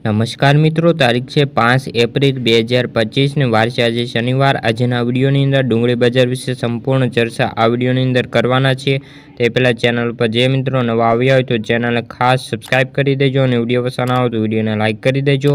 નમસ્કાર મિત્રો, તારીખ છે પાંચ એપ્રિલ બે હજાર પચીસને. વાર છે આજે શનિવાર. આજના વિડીયોની અંદર ડુંગળી બજાર વિશે સંપૂર્ણ ચર્ચા આ વિડીયોની અંદર કરવાના છે તે પહેલાં ચેનલ પર જે મિત્રો નવા આવ્યા હોય તો ચેનલને ખાસ સબસ્ક્રાઇબ કરી દેજો અને વીડિયો પસંદ આવે તો વિડીયોને લાઇક કરી દેજો.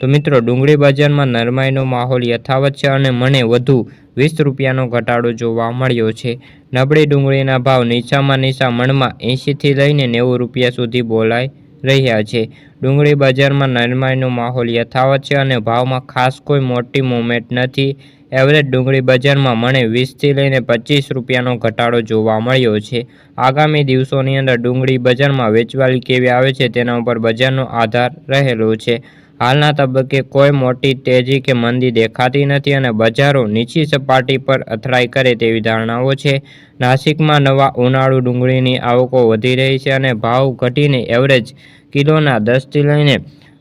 તો મિત્રો, ડુંગળી બજારમાં નરમાઈનો માહોલ યથાવત છે અને મને વધુ વીસ રૂપિયાનો ઘટાડો જોવા મળ્યો છે. નબળી ડુંગળીના ભાવ નીચામાં નીચા મણમાં એંશીથી લઈને નેવું રૂપિયા સુધી બોલાઈ રહ્યા છે. ડુંગળી બજારમાં નરમાઈનો માહોલ યથાવત છે અને ભાવમાં ખાસ કોઈ મોટી મૂવમેન્ટ નથી. એવરેજ ડુંગળી બજારમાં મને વીસથી લઈને પચીસ રૂપિયાનો ઘટાડો જોવા મળ્યો છે. આગામી દિવસોની અંદર ડુંગળી બજારમાં વેચવાલી કેવી આવે છે તેના ઉપર બજારનો આધાર રહેલો છે. હાલના તબક્કે કોઈ મોટી તેજી કે મંદી દેખાતી નથી અને બજારો નીચી સપાટી પર અથડાઈ કરે તેવી ધારણાઓ છે. નાસિકમાં નવા ઉનાળુ ડુંગળીની આવકો વધી રહી છે અને ભાવ ઘટીને એવરેજ કિલોના દસથી લઈને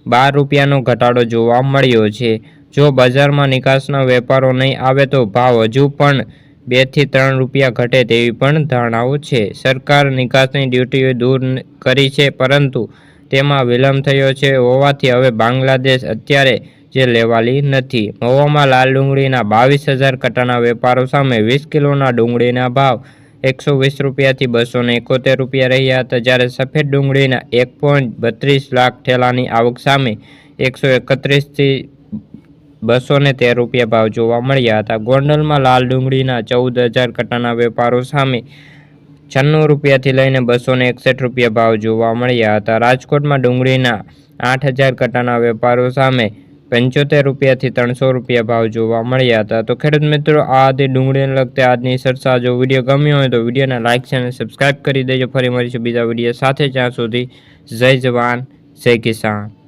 બાર રૂપિયાનો ઘટાડો જોવા મળ્યો છે. જો બજારમાં નિકાસના વેપારો નહીં આવે તો ભાવ હજુ પણ બેથી ત્રણ રૂપિયા ઘટે તેવી પણ ધારણાઓ છે. સરકાર નિકાસની ડ્યુટીઓ દૂર કરી છે, પરંતુ તેમાં વિલંબ થયો છે. હોવાથી હવે બાંગ્લાદેશ અત્યારે જે લેવાલી નથી. મહુવામાં લાલ ડુંગળીના બાવીસ હજાર કટાના વેપારો સામે વીસ કિલોના ડુંગળીના ભાવ એકસો વીસ રૂપિયાથી બસો ને એકોતેર રૂપિયા રહ્યા હતા. જ્યારે સફેદ ડુંગળીના એક પોઈન્ટ બત્રીસ લાખ ઠેલાની આવક સામે એકસો એકત્રીસથી બસો ને તેર રૂપિયા ભાવ જોવા મળ્યા હતા. ગોંડલમાં લાલ ડુંગળીના ચૌદ હજાર કટાના વેપારો સામે છન્નું રૂપિયાથી લઈને બસો ને એકસઠ રૂપિયા ભાવ જોવા મળ્યા હતા. રાજકોટમાં ડુંગળીના આઠ હજાર કટાના વેપારો સામે પંચોતેર રૂપિયાથી ત્રણસો રૂપિયા ભાવ જોવા મળ્યા હતા. તો ખેડૂત મિત્રો, આ હતી ડુંગળીને લગતી આજની સરસા જો વીડિયો ગમ્યો હોય તો વિડીયોને લાઇક છે અને સબસ્ક્રાઈબ કરી દેજો. ફરી મળીશું બીજા વીડિયો સાથે. જ્યાં સુધી જય જવાન, જય કિસાન.